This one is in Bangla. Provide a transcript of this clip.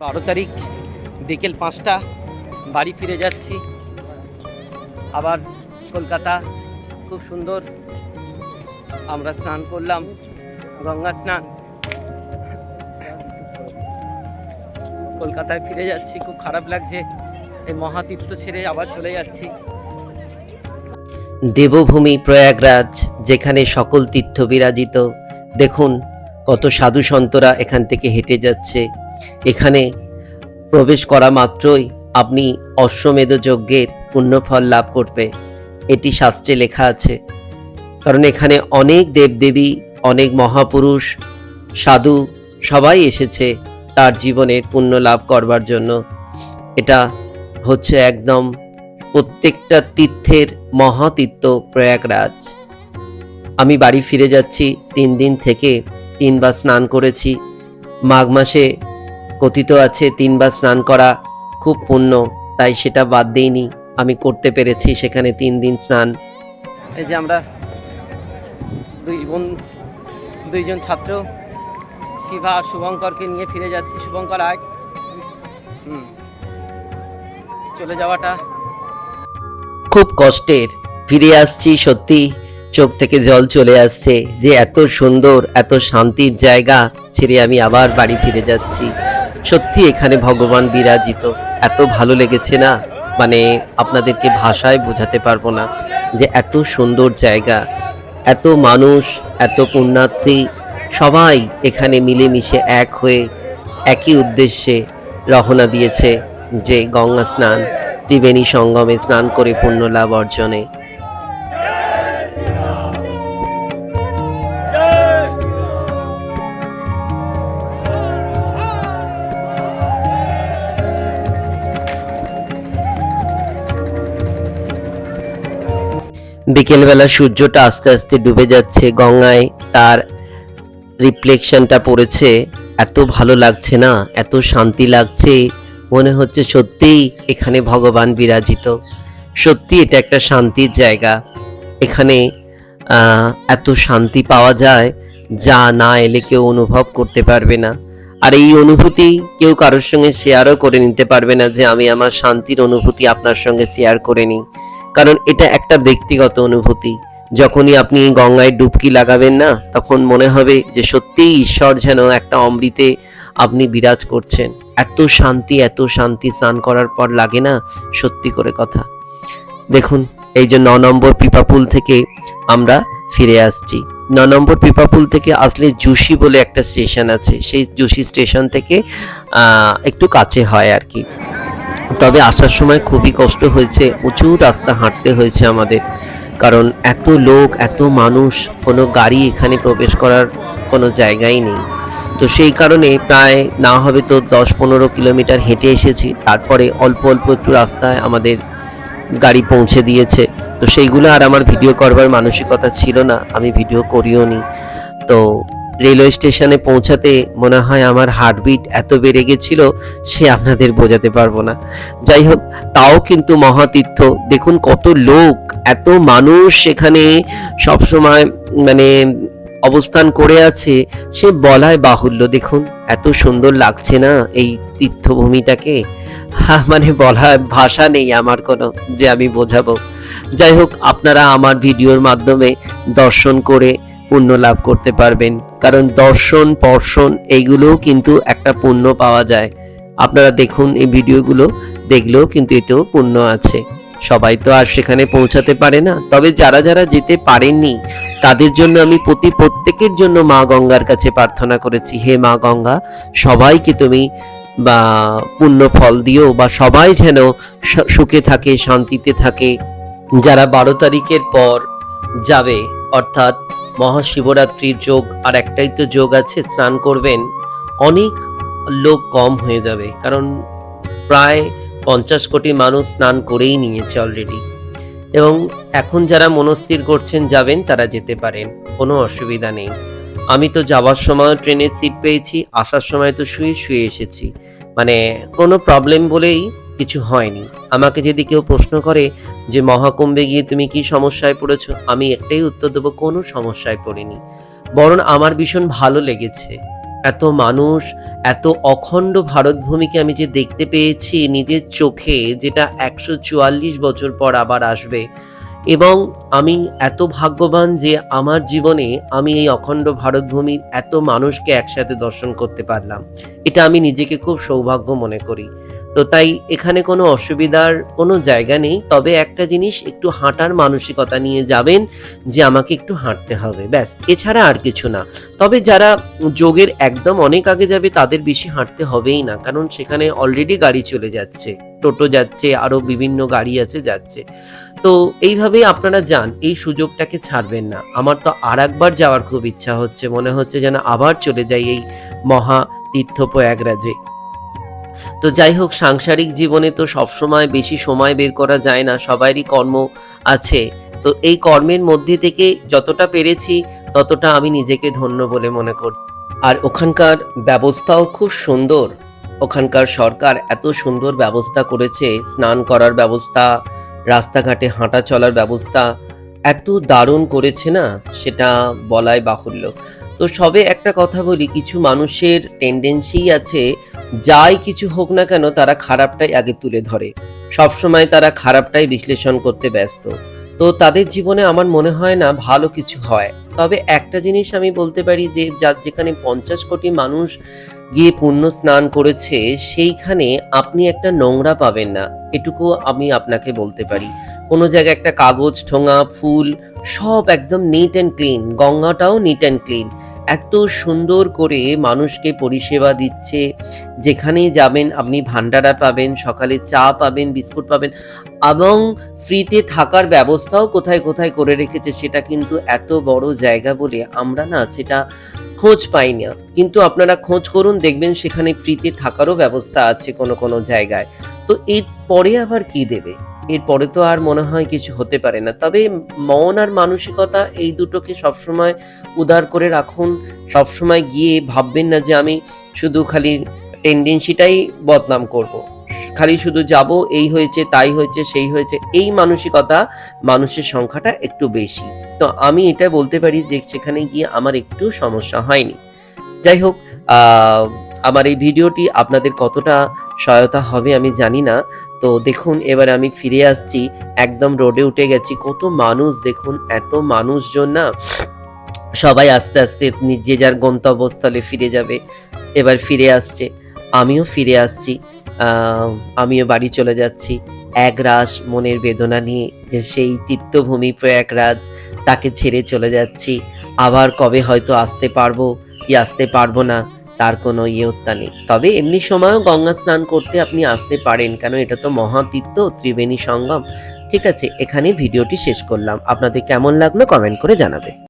বারো তারিখ, বিকেল পাঁচটা, বাড়ি ফিরে যাচ্ছি। আবার কলকাতা, খুব সুন্দর। আমরা স্নান করলাম, গঙ্গা স্নান। কলকাতায় ফিরে যাচ্ছি, খুব খারাপ লাগছে। এই মহাতীর্থ ছেড়ে আবার চলে যাচ্ছি। দেবভূমি প্রয়াগরাজ, যেখানে সকল তীর্থ বিরাজিত। দেখুন, কত সাধু সন্তরা এখান থেকে হেঁটে যাচ্ছে। এখানে প্রবেশ করা মাত্রই আপনি অশ্বমেধ যজ্ঞের পুণ্যফল লাভ করবে। এটি শাস্ত্রে লেখা আছে। কারণ এখানে অনেক দেবদেবী, অনেক মহাপুরুষ, সাধু সবাই এসেছে তার জীবনের পুণ্য লাভ করবার জন্য। এটা হচ্ছে একদম প্রত্যেকটা তীর্থের মহাতীর্থ প্রয়াগরাজ। আমি বাড়ি ফিরে যাচ্ছি, তিন দিন থেকে তিনবার স্নান করেছি। মাঘ মাসে কথিত আছে তিনবার স্নান করা খুব পুণ্য তাই সেটা বাদ দিইনি। আমি করতে পেরেছি সেখানে তিন দিন স্নান। এই যে আমরা দুই বোন দুইজন ছাত্র শিবা আর শুভঙ্করকে নিয়ে ফিরে যাচ্ছি। শুভঙ্কর আয়। হুম। চলে যাওয়াটা খুব কষ্টের। ফিরে আসছি সত্যি চোখ থেকে জল চলে আসছে যে এত সুন্দর এত শান্তির জায়গা ছেড়ে আমি আবার বাড়ি ফিরে যাচ্ছি। সত্যি এখানে ভগবান বিরাজিত। এত ভালো লেগেছে না? মানে আপনাদেরকে ভাষায় বোঝাতে পারব না যে এত সুন্দর জায়গা, এত মানুষ, এত পুণ্যার্থী, সবাই এখানে মিলেমিশে এক হয়ে একই উদ্দেশ্যে রহনা দিয়েছে যে গঙ্গা স্নান, ত্রিবেণী সঙ্গমে স্নান করে পুণ্য লাভ অর্জনে। বিকেলবেলা সূর্যটা আস্তে আস্তে ডুবে যাচ্ছে, গঙ্গায় তার রিফ্লেকশনটা পড়েছে, এত ভালো লাগছে না, এত শান্তি লাগছে, মনে হচ্ছে সত্যিই এখানে ভগবান বিরাজিত। সত্যি এটা একটা শান্তির জায়গা। এখানে এত শান্তি পাওয়া যায় যা না এলে কেউ অনুভব করতে পারবে না। আর এই অনুভূতি কেউ কারোর সঙ্গে শেয়ারও করে নিতে পারবে না যে আমি আমার শান্তির অনুভূতি আপনার সঙ্গে শেয়ার করে নিই। কারণ এটা একটা ব্যক্তিগত অনুভূতি। যখনই আপনি গঙ্গায় ডুবকি লাগাবেন না, তখন মনে হবে যে সত্যিই ঈশ্বর যেন একটা অমৃতে আপনি বিরাজ করছেন। এত শান্তি এত শান্তি স্নান করার পর লাগে না সত্যি করে কথা। দেখুন, এই যে ন নম্বর পিপাপুল থেকে আমরা ফিরে আসছি। ন নম্বর পিপাপুল থেকে আসলে জুসি বলে একটা স্টেশন আছে। সেই জুসি স্টেশন থেকে একটু কাছে হয় আর কি। তবে আসার সময় খুবই কষ্ট হয়েছে উঁচু রাস্তা হাঁটতে হয়েছে আমাদের। কারণ এত লোক, এত মানুষ, কোনো গাড়ি এখানে প্রবেশ করার কোনো জায়গাই নেই। তো সেই কারণে প্রায় না হবে তো দশ পনেরো কিলোমিটার হেঁটে এসেছি। তারপরে অল্প অল্প একটু রাস্তায় আমাদের গাড়ি পৌঁছে দিয়েছে। তো সেইগুলো আর আমার ভিডিও করবার মানসিকতা ছিল না, আমি ভিডিও করিও নি। তো রেলওয়ে স্টেশনে পৌঁছাতে মনে হয় আমার হার্টবিট এত বেড়ে গেছিল, সে আপনাদের বোঝাতে পারব না। যাই হোক, তাও কিন্তু মহাতীর্থ। দেখুন কত লোক, এত মানুষ সেখানে সবসময় মানে অবস্থান করে আছে। সে বলায় বাহুল্য, দেখুন এত সুন্দর লাগছে না এই তীর্থভূমিটাকে। মানে বলার ভাষা নেই আমার কোনো যে আমি বোঝাবো। যাই হোক, আপনারা আমার ভিডিওর মাধ্যমে দর্শন করে পুণ্য লাভ করতে পারবেন। কারণ দর্শন, পর্শন, এইগুলোও কিন্তু একটা পুণ্য পাওয়া যায়। আপনারা দেখুন এই ভিডিওগুলো, দেখলেও কিন্তু এতেও পুণ্য আছে। সবাই তো আর সেখানে পৌঁছাতে পারে না। তবে যারা যারা যেতে পারেননি, তাদের জন্য আমি প্রতি প্রত্যেকের জন্য মা গঙ্গার কাছে প্রার্থনা করেছি, হে মা গঙ্গা, সবাইকে তুমি, বা, পুণ্য ফল দিও, বা সবাই যেন সুখে থাকে, শান্তিতে থাকে। যারা বারো তারিখের পর যাবে, অর্থাৎ মহাশিবরাত্রির যোগ আর একটাই তো যোগ আছে, স্নান করবেন। অনেক লোক কম হয়ে যাবে, কারণ প্রায় পঞ্চাশ কোটি মানুষ স্নান করেই নিয়েছে অলরেডি এবং এখন যারা মনস্থির করছেন, যাবেন, তারা যেতে পারেন, কোনো অসুবিধা নেই। আমি তো যাওয়ার সময় ট্রেনের সিট পেয়েছি, আসার সময় তো শুয়ে শুয়ে এসেছি। মানে কোনো প্রবলেম বলেই কিছু হয়নি। আমাকে যদি কেউ প্রশ্ন করে যে, মহাকুম্ভে গিয়ে তুমি কি সমস্যায় পড়েছো, আমি একটাই উত্তর দেবো, কোনো সমস্যায় পড়িনি। বরং আমার ভীষণ ভালো লেগেছে। এত মানুষ, এত অখণ্ড ভারতভূমিকে আমি যে দেখতে পেয়েছি নিজের চোখে, যেটা একশো চুয়াল্লিশ বছর পর আবার আসবে এবং আমি এত ভাগ্যবান যে আমার জীবনে আমি এই অখণ্ড ভারতভূমির এত মানুষকে একসাথে দর্শন করতে পারলাম। এটা আমি নিজেকে খুব সৌভাগ্য মনে করি। তো তাই এখানে কোনো অসুবিধার কোনো জায়গা নেই। তবে একটা জিনিস, একটু হাঁটার মানসিকতা নিয়ে যাবেন যে আমাকে একটু হাঁটতে হবে, ব্যাস। এছাড়া আর কিছু না। তবে যারা যোগের একদম অনেক আগে যাবে, তাদের বেশি হাঁটতে হবেই না। কারণ সেখানে অলরেডি গাড়ি চলে যাচ্ছে। টোটো যাচ্ছে আরও বিভিন্ন গাড়ি আছে, যাচ্ছে। তো এইভাবেই আপনারা যান, এই সুযোগটাকে ছাড়বেন না। আমার তো আর একবার যাওয়ার খুব ইচ্ছা হচ্ছে, মনে হচ্ছে যেন আবার চলে যাই এই মহা তীর্থ প্রয়াগরাজে তো যাই হোক, সাংসারিক জীবনে তো সবসময় বেশি সময় বের করা যায় না, সবারই কর্ম আছে। তো এই কর্মের মধ্যে থেকে যতটা পেরেছি, ততটা আমি নিজেকে ধন্য বলে মনে করছি। আর ওখানকার ব্যবস্থাও খুব সুন্দর। ওখানকার সরকার এত সুন্দর ব্যবস্থা করেছে, স্নান করার ব্যবস্থা রাস্তাঘাটে হাঁটা চলার ব্যবস্থা এত দারুণ করেছে না, সেটা বলাই বাহুল্য। তো সবে একটা কথা বলি, কিছু মানুষের টেন্ডেন্সি আছে, যাই কিছু হোক না কেন তারা খারাপটাই আগে তুলে ধরে। সবসময় তারা খারাপটাই বিশ্লেষণ করতে ব্যস্ত। তো তাদের জীবনে আমার মনে হয় না ভালো কিছু হয়। তবে একটা জিনিস আমি বলতে পারি যে যা- যেখানে পঞ্চাশ কোটি মানুষ গিয়ে পুণ্য স্নান করেছে, সেইখানে আপনি একটা নোংরা পাবেন না। এটুকু আমি আপনাকে বলতে পারি। কোনো জায়গায় একটা কাগজ, ঠোঙা, ফুল সব একদম নিট অ্যান্ড ক্লিন গঙ্গাটাও নিট অ্যান্ড ক্লিন এত সুন্দর করে মানুষকে পরিষেবা দিচ্ছে, যেখানেই যাবেন আপনি ভান্ডারা পাবেন, সকালে চা পাবেন, বিস্কুট পাবেন, এবং ফ্রিতে থাকার ব্যবস্থাও কোথায় কোথায় করে রেখেছে, সেটা কিন্তু এত বড় জায়গা বলে আমরা না সেটা খোঁজ পাই না কিন্তু আপনারা খোঁজ করুন, দেখবেন সেখানে ফ্রিতে থাকারও ব্যবস্থা আছে কোনো কোনো জায়গায়। তো এর পরে আবার কি দেবে? এরপরে তো আর মনে হয় কিছু হতে পারে না। তবে মন আর মানসিকতা এই দুটোকে সবসময় উদার করে রাখুন। সবসময় গিয়ে ভাববেন না যে আমি শুধু খালি টেন্ডেন্সিটাই বদনাম করব। খালি শুধু যাব, এই হয়েছে, তাই হয়েছে, সেই হয়েছে। এই মানসিকতা মানুষের সংখ্যাটা একটু বেশি। তো আমি এটা বলতে পারি যে সেখানে গিয়ে আমার একটু সমস্যা হয়নি। যাই হোক আমার এই ভিডিওটি আপনাদের কতটা সহায়তা হবে আমি জানি না। তো দেখুন, এবার আমি ফিরে আসছি। একদম রোডে উঠে গেছি। কত মানুষ দেখুন, এত মানুষজন না সবাই আস্তে আস্তে যে যার গন্তব্যস্থলে ফিরে যাবে। এবার ফিরে আসছে। আমিও ফিরে আসছি। আমিও বাড়ি চলে যাচ্ছি। এক রাস মনের বেদনা নিয়ে। সেই তীর্থভূমি প্রয়াগরাজ, তাকে ছেড়ে চলে যাচ্ছি। আবার কবে হয়তো আসতে পারব কি আসতে পারব না, তার কোনো ইয়ত্তা নেই। তবে এমনি সময়ও গঙ্গা স্নান করতে আপনি আসতে পারেন, কেন এটা তো মহাতীর্থ, ত্রিবেণী সঙ্গম। ঠিক আছে এখানে ভিডিওটি শেষ করলাম। আপনাদের কেমন লাগল কমেন্ট করে জানাবে